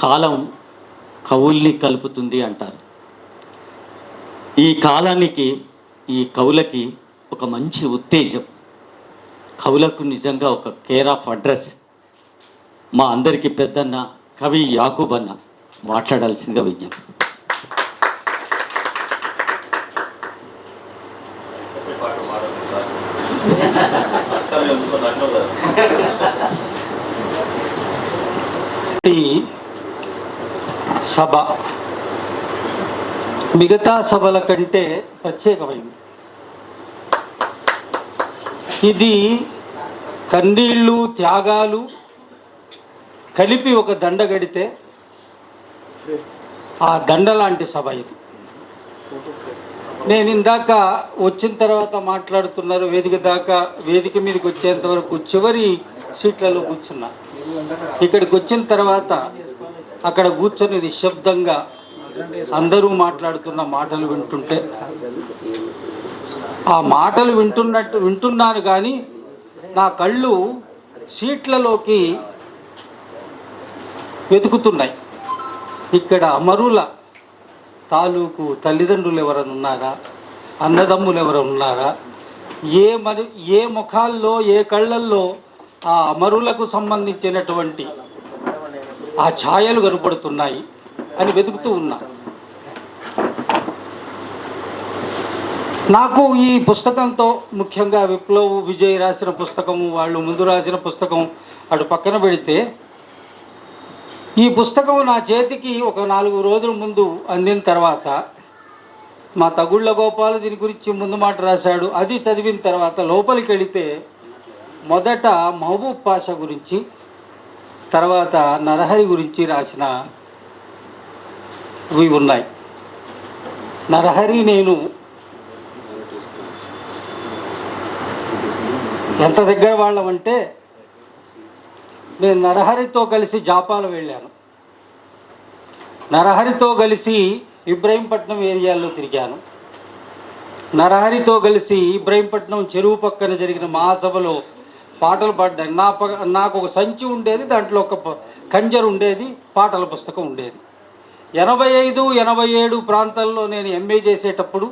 కాలం కవుల్ని కలుపుతుంది అంటారు. ఈ కాలానికి ఈ కవులకి ఒక మంచి ఉత్తేజం. కవులకు నిజంగా ఒక కేర్ ఆఫ్ అడ్రస్. మా అందరికీ పెద్దన్న కవి యాకూబ్ అన్న మాట్లాడాల్సిందిగా విజ్ఞప్తి. ఈ సభ. మిగతా సభల కంటే ప్రత్యేకమైంది. ఇది కన్నీళ్ళు త్యాగాలు కలిపి ఒక దండ గడితే ఆ దండ లాంటి సభ ఇది. నేను ఇందాక వచ్చిన తర్వాత మాట్లాడుతున్నారు వేదిక దాకా వేదిక మీదకి వచ్చేంత వరకు చివరి సీట్లలో కూర్చున్నా. ఇక్కడికి వచ్చిన తర్వాత అక్కడ కూర్చొని నిశ్శబ్దంగా అందరూ మాట్లాడుతున్న మాటలు వింటుంటే ఆ మాటలు వింటున్నట్టు వింటున్నాను కానీ నా కళ్ళు సీట్లలోకి వెతుకుతున్నాయి. ఇక్కడ అమరుల తాలూకు తల్లిదండ్రులు ఎవరైనా ఉన్నారా? అన్నదమ్ములు ఎవరైనా ఉన్నారా? ఏ మరి ఏ ముఖాల్లో ఏ కళ్ళల్లో ఆ అమరులకు సంబంధించినటువంటి ఆ ఛాయలు కనపడుతున్నాయి అని వెతుకుతూ ఉన్నా. నాకు ఈ పుస్తకంతో ముఖ్యంగా విప్లవ్ విజయ్ రాసిన పుస్తకము వాళ్ళు ముందు రాసిన పుస్తకం అటు పక్కన పెడితే ఈ పుస్తకం నా చేతికి ఒక నాలుగు రోజుల ముందు అందిన తర్వాత మా తగుళ్ళ గోపాల్ దీని గురించి ముందు మాట రాశాడు. అది చదివిన తర్వాత లోపలికి వెళితే మొదట మహబూబ్ పాష గురించి తర్వాత నరహరి గురించి రాసిన ఇవి ఉన్నాయి. నరహరి నేను ఎంత దగ్గర వాళ్ళమంటే నేను నరహరితో కలిసి జాపాలు వెళ్ళాను. నరహరితో కలిసి ఇబ్రహీంపట్నం ఏరియాల్లో తిరిగాను. నరహరితో కలిసి ఇబ్రహీంపట్నం చెరువు పక్కన జరిగిన మహాసభలో పాటలు పాడ్డాను నా నాకు ఒక సంచి ఉండేది దాంట్లో ఒక ప- కంజర్ ఉండేది పాటల పుస్తకం ఉండేది. ఎనభై ఐదు ఎనభై ఏడు ప్రాంతాల్లో నేను ఎంఏ చేసేటప్పుడు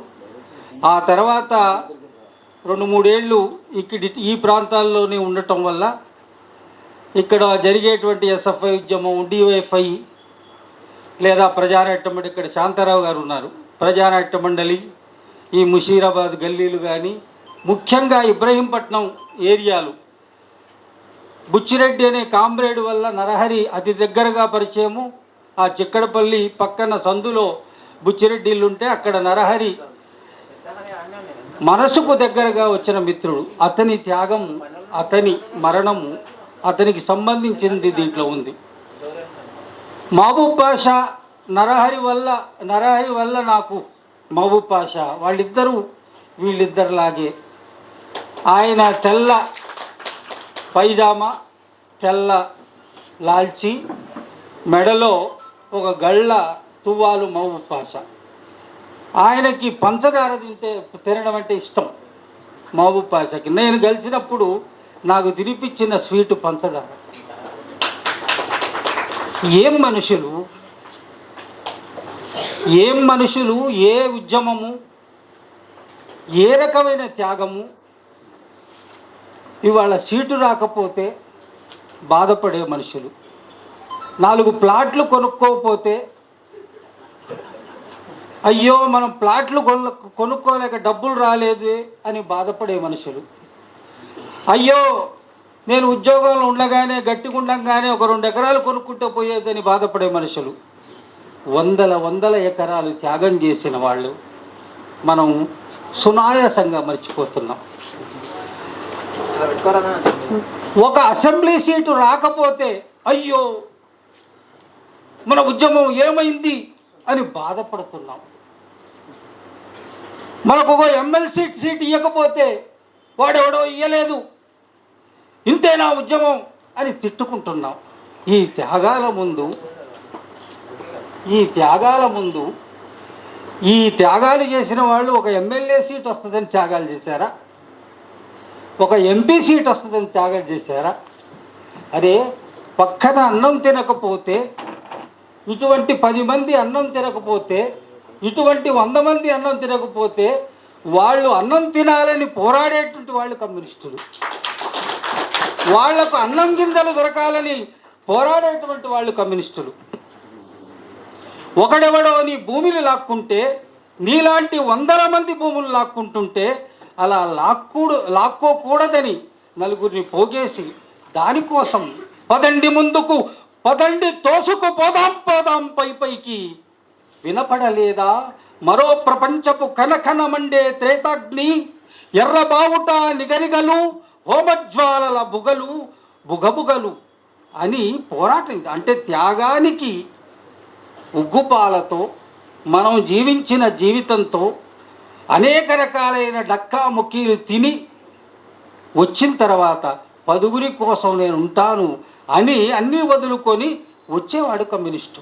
ఆ తర్వాత రెండు మూడేళ్ళు ఇక్కడ ఈ ప్రాంతాల్లోనే ఉండటం వల్ల ఇక్కడ జరిగేటువంటి ఎస్ఎఫ్ఐ ఉద్యమం డివైఎఫ్ఐ లేదా ప్రజానాట్య మండలి ఇక్కడ శాంతారావు గారు ఉన్నారు. ప్రజానాట్య మండలి ఈ ముషీరాబాద్ గల్లీలు కానీ ముఖ్యంగా ఇబ్రహీంపట్నం ఏరియాలు బుచ్చిరెడ్డి అనే కామ్రేడ్ వల్ల నరహరి అతి దగ్గరగా పరిచయము. ఆ చిక్కడపల్లి పక్కన సందులో బుచ్చిరెడ్డి ఇల్లు ఉంటే అక్కడ నరహరి మనసుకు దగ్గరగా వచ్చిన మిత్రుడు. అతని త్యాగం అతని మరణము అతనికి సంబంధించింది దీంట్లో ఉంది. మహబూబ్ పాషా నరహరి వల్ల నరహరి వల్ల నాకు మహబూబ్ పాషా వాళ్ళిద్దరూ వీళ్ళిద్దరిలాగే. ఆయన తెల్ల పైజామా తెల్ల లాల్చి మెడలో ఒక గళ్ళ తువ్వాలు మహబూబ్ పాస ఆయనకి పంచదార తింటే తినడం అంటే ఇష్టం మహబూబ్ పాషాకి. నేను కలిసినప్పుడు నాకు తినిపించిన స్వీటు పంచదార. ఏం మనుషులు? ఏం మనుషులు? ఏ ఉద్యమము? ఏ రకమైన త్యాగము? ఇవాళ సీటు రాకపోతే బాధపడే మనుషులు. నాలుగు ప్లాట్లు కొనుక్కోకపోతే అయ్యో మనం ప్లాట్లు కొనుక్కోలేక డబ్బులు రాలేదు అని బాధపడే మనుషులు. అయ్యో నేను ఉద్యోగంలో ఉండగానే గట్టిగా ఉండగానే ఒక రెండు ఎకరాలు కొనుక్కుంటూ పోయేదని బాధపడే మనుషులు. వందల వందల ఎకరాలు త్యాగం చేసిన వాళ్ళు మనం సునాయాసంగా మర్చిపోతున్నాం. ఒక అసెంబ్లీ సీటు రాకపోతే అయ్యో మన ఉద్యమం ఏమైంది అని బాధపడుతున్నాం. మనకు ఒక ఎమ్మెల్సీ సీట్ ఇవ్వకపోతే వాడెవడో ఇయ్యలేదు. ఇంతేనా ఉద్యమం అని తిట్టుకుంటున్నాం. ఈ త్యాగాల ముందు ఈ త్యాగాల ముందు ఈ త్యాగాలు చేసిన వాళ్ళు ఒక ఎమ్మెల్యే సీట్ వస్తుందని త్యాగాలు చేశారా? ఒక ఎంపీ సీట్ వస్తుందని త్యాగం చేశారా? అరే పక్కన అన్నం తినకపోతే ఇటువంటి పది మంది అన్నం తినకపోతే ఇటువంటి వంద మంది అన్నం తినకపోతే వాళ్ళు అన్నం తినాలని పోరాడేటువంటి వాళ్ళు కమ్యూనిస్టులు. వాళ్ళకు అన్నం గింజలు దొరకాలని పోరాడేటువంటి వాళ్ళు కమ్యూనిస్టులు. ఒకడెవడో నీ భూమిని లాక్కుంటే నీలాంటి వందల మంది భూములు లాక్కుంటుంటే అలా లాక్కుడు లాక్కోకూడదని నలుగురిని పోగేసి దానికోసం పదండి ముందుకు పదండి తోసుకు పోదాం పోదాం పై పైకి. వినపడలేదా? మరో ప్రపంచపు కనకన మండే త్రేతాగ్ని ఎర్రబావుట నిగరిగలు హోమజ్వాలల బుగలు బుగబుగలు అని పోరాటం. అంటే త్యాగానికి ఉగ్గుపాలతో మనం జీవించిన జీవితంతో అనేక రకాలైన డక్కా ముక్కీలు తిని వచ్చిన తర్వాత పదుగురి కోసం నేను ఉంటాను అని అన్నీ వదులుకొని వచ్చేవాడు కమ్యూనిస్టు.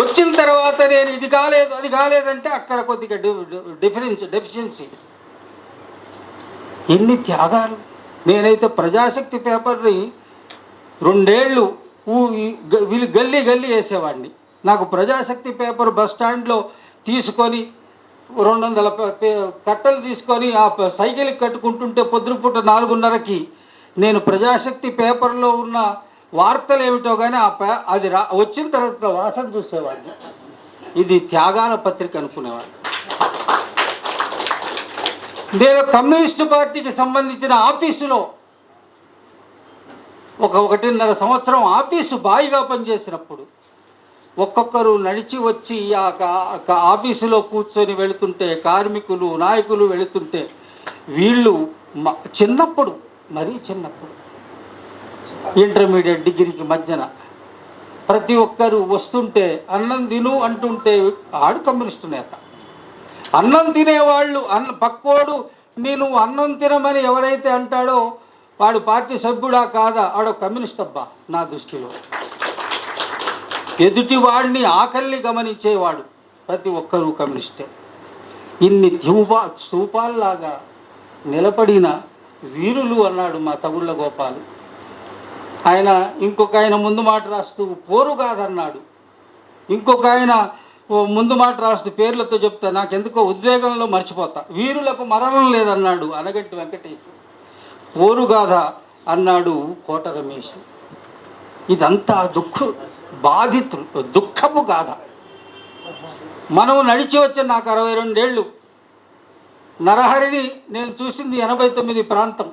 వచ్చిన తర్వాత నేను ఇది కాలేదు అది కాలేదంటే అక్కడ కొద్దిగా డిఫరెన్స్ డెఫిషియన్సీ. ఎన్ని త్యాగాలు. నేనైతే ప్రజాశక్తి పేపర్ని రెండేళ్ళు వీళ్ళు గల్లీ గల్లీ వేసేవాడిని. నాకు ప్రజాశక్తి పేపర్ బస్ స్టాండ్లో తీసుకొని రెండు వందల కట్టలు తీసుకొని ఆ సైకిల్ కట్టుకుంటుంటే పొద్దుపూట నాలుగున్నరకి నేను ప్రజాశక్తి పేపర్లో ఉన్న వార్తలు ఏమిటో కానీ ఆ పే అది రా వచ్చిన తర్వాత వాసన చూసేవాడిని. ఇది త్యాగాల పత్రిక అనుకునేవాడిని. నేను కమ్యూనిస్టు పార్టీకి సంబంధించిన ఆఫీసులో ఒక ఒకటిన్నర సంవత్సరం ఆఫీసు బాయిగా పనిచేసినప్పుడు ఒక్కొక్కరు నడిచి వచ్చి ఆ కా- ఆఫీసులో కూర్చొని వెళుతుంటే కార్మికులు నాయకులు వెళుతుంటే వీళ్ళు మ- చిన్నప్పుడు మరీ చిన్నప్పుడు ఇంటర్మీడియట్ డిగ్రీకి మధ్యన ప్రతి ఒక్కరు వస్తుంటే అన్నం తిను అంటుంటే ఆడు కమ్యూనిస్టు నేత. అన్నం తినేవాళ్ళు అన్న పక్కోడు నేను అన్నం తినమని ఎవరైతే అంటాడో వాడు పార్టీ సభ్యుడా కాదా? ఆడో కమ్యూనిస్ట్ అబ్బా నా దృష్టిలో. ఎదుటివాడిని ఆకలిని గమనించేవాడు ప్రతి ఒక్కరూ కమ్యూనిస్టే. ఇన్ని ధ్యూపా స్థూపాల్లాగా నిలబడిన వీరులు అన్నాడు మా తగుళ్ళ గోపాలు. ఆయన ఇంకొక ఆయన ముందు మాట రాస్తూ పోరు కాదన్నాడు. ఇంకొక ఆయన ఓ ముందు మాట రాస్తూ పేర్లతో చెప్తా నాకెందుకో ఉద్వేగంలో మర్చిపోతా వీరులకు మరణం లేదన్నాడు అనగట్టి వెంకటేష్. పోరుగాథ అన్నాడు కోట రమేష్. ఇదంతా దుఃఖం. బాధితులు దుఃఖపు గాథ. మనం నడిచి వచ్చిన నాకు అరవై రెండేళ్ళు నరహరిని నేను చూసింది ఎనభై తొమ్మిది ప్రాంతం.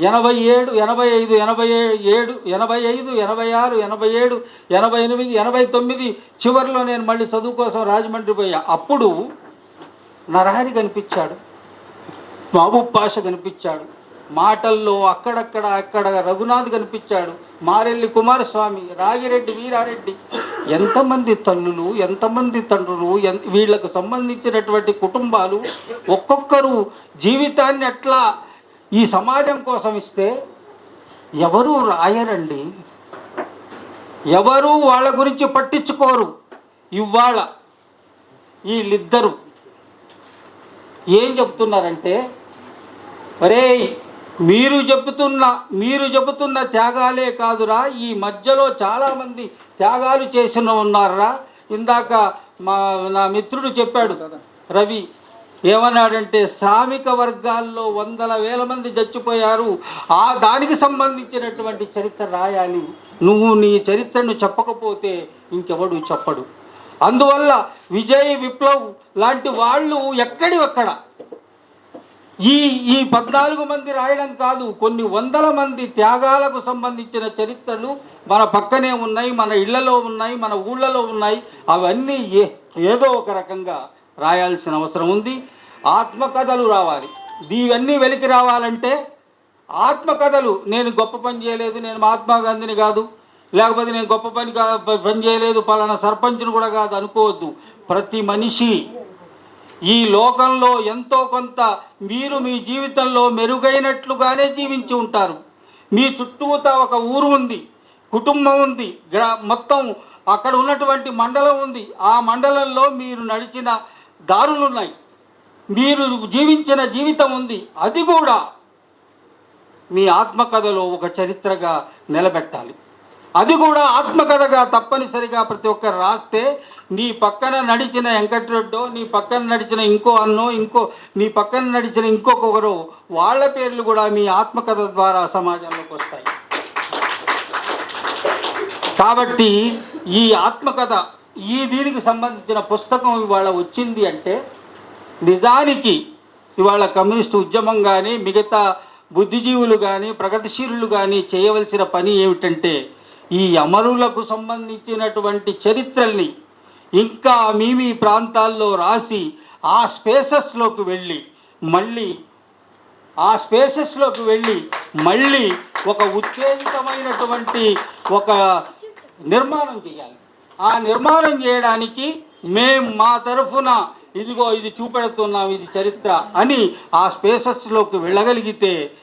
ఎనభై ఏడు ఎనభై ఐదు ఎనభై ఏ- ఏడు ఎనభై ఐదు ఎనభై ఆరు ఎనభై ఏడు ఎనభై ఎనిమిది ఎనభై తొమ్మిది చివరిలో నేను మళ్ళీ చదువు కోసం రాజమండ్రి పోయా. అప్పుడు నరహరి కనిపించాడు. మహబూబ్ పాష కనిపించాడు. మాటల్లో అక్కడక్కడ అక్కడ రఘునాథ్ కనిపించాడు. మారెల్లి కుమారస్వామి రాగిరెడ్డి వీరారెడ్డి. ఎంతమంది తల్లులు ఎంతమంది తండ్రులు ఎన్ వీళ్ళకు సంబంధించినటువంటి కుటుంబాలు ఒక్కొక్కరు జీవితాన్ని ఎట్లా ఈ సమాజం కోసం ఇస్తే ఎవరు రాయరండి? ఎవరు వాళ్ళ గురించి పట్టించుకోరు. ఇవాళ వీళ్ళిద్దరూ. ఏం చెప్తున్నారంటే ఒరేయ్ మీరు చెబుతున్న మీరు చెబుతున్న త్యాగాలే కాదురా. ఈ మధ్యలో చాలామంది త్యాగాలు చేసిన ఉన్నారా ఇందాక మా నా మిత్రుడు చెప్పాడు రవి ఏమన్నాడంటే శ్రామిక వర్గాల్లో వందల వేల మంది చచ్చిపోయారు. ఆ దానికి సంబంధించినటువంటి చరిత్ర రాయాలి. నువ్వు నీ చరిత్రను చెప్పకపోతే ఇంకెవడు చెప్పడు. అందువల్ల విజయ్ విప్లవ్ లాంటి వాళ్ళు ఎక్కడి ఒక్కడ ఈ ఈ పద్నాలుగు మంది రాయడం కాదు కొన్ని వందల మంది త్యాగాలకు సంబంధించిన చరిత్రలు మన పక్కనే ఉన్నాయి మన ఇళ్ళలో ఉన్నాయి మన ఊళ్ళలో ఉన్నాయి. అవన్నీ ఏ ఏదో ఒక రకంగా రాయాల్సిన అవసరం ఉంది. ఆత్మకథలు రావాలి. ఇవన్నీ వెలికి రావాలంటే ఆత్మకథలు నేను గొప్ప పని చేయలేదు నేను మహాత్మా గాంధీని కాదు లేకపోతే నేను గొప్ప పని పని చేయలేదు పలానా సర్పంచ్ని కూడా కాదు అనుకోవద్దు. ప్రతి మనిషి ఈ లోకంలో ఎంతో కొంత మీరు మీ జీవితంలో మెరుగైనట్లుగానే జీవించి ఉంటారు. మీ చుట్టూతా ఒక ఊరు ఉంది కుటుంబం ఉంది గ్రా మొత్తం అక్కడ ఉన్నటువంటి మండలం ఉంది. ఆ మండలంలో మీరు నడిచిన దారులు ఉన్నాయి మీరు జీవించిన జీవితం ఉంది. అది కూడా మీ ఆత్మకథలో ఒక చరిత్రగా నిలబెట్టాలి. అది కూడా ఆత్మకథగా తప్పనిసరిగా ప్రతి ఒక్కరు రాస్తే నీ పక్కన నడిచిన వెంకటరెడ్డో నీ పక్కన నడిచిన ఇంకో అన్నో ఇంకో నీ పక్కన నడిచిన ఇంకొకరు వాళ్ళ పేర్లు కూడా మీ ఆత్మకథ ద్వారా సమాజంలోకి వస్తాయి. కాబట్టి ఈ ఆత్మకథ ఈ దీనికి సంబంధించిన పుస్తకం ఇవాళ వచ్చింది అంటే నిజానికి ఇవాళ కమ్యూనిస్టు ఉద్యమం కానీ మిగతా బుద్ధిజీవులు కానీ ప్రగతిశీలులు కానీ చేయవలసిన పని ఏమిటంటే ఈ అమరులకు సంబంధించినటువంటి చరిత్రల్ని ఇంకా మీ మీ ప్రాంతాల్లో రాసి ఆ స్పేసెస్లోకి వెళ్ళి మళ్ళీ ఆ స్పేసెస్లోకి వెళ్ళి మళ్ళీ ఒక ఉత్తేజితమైనటువంటి ఒక నిర్మాణం చేయాలి. ఆ నిర్మాణం చేయడానికి మేం మా తరఫున ఇదిగో ఇది చూపెడుతున్నాం ఇది చరిత్ర అని ఆ స్పేసెస్లోకి వెళ్ళగలిగితే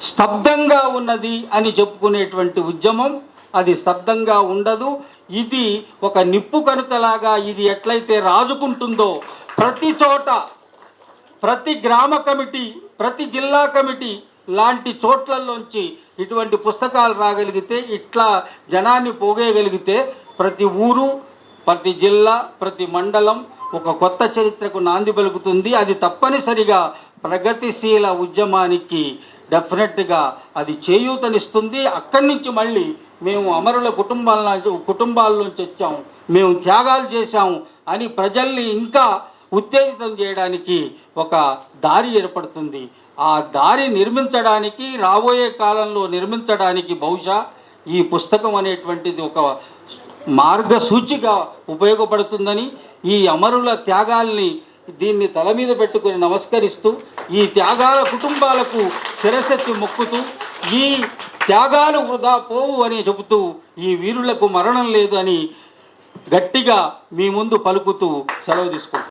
స్తబ్దంగా ఉన్నది అని చెప్పుకునేటువంటి ఉద్యమం అది స్తబ్దంగా ఉండదు. ఇది ఒక నిప్పు కనుకలాగా ఇది ఎట్లయితే రాజుకుంటుందో ప్రతి చోట ప్రతి గ్రామ కమిటీ ప్రతి జిల్లా కమిటీ లాంటి చోట్లలోంచి ఇటువంటి పుస్తకాలు రాగలిగితే ఇట్లా జనాన్ని పోగేయగలిగితే ప్రతి ఊరు ప్రతి జిల్లా ప్రతి మండలం ఒక కొత్త చరిత్రకు నాంది పలుకుతుంది. అది తప్పనిసరిగా ప్రగతిశీల ఉద్యమానికి డెఫినెట్గా అది చేయూతనిస్తుంది. అక్కడి నుంచి మళ్ళీ మేము అమరుల కుటుంబాల కుటుంబాల నుంచి వచ్చాము మేము త్యాగాలు చేశాము అని ప్రజల్ని ఇంకా ఉత్తేజితం చేయడానికి ఒక దారి ఏర్పడుతుంది. ఆ దారి నిర్మించడానికి రాబోయే కాలంలో నిర్మించడానికి బహుశా ఈ పుస్తకం అనేటువంటిది ఒక మార్గసూచిగా ఉపయోగపడుతుందని ఈ అమరుల త్యాగాల్ని దీన్ని తల మీద పెట్టుకొని నమస్కరిస్తూ ఈ త్యాగాల కుటుంబాలకు శిరసెత్తి మొక్కుతూ ఈ త్యాగాలు వృధా పోవు అని చెబుతూ ఈ వీరులకు మరణం లేదు అని గట్టిగా మీ ముందు పలుకుతూ సెలవు తీసుకుంటాం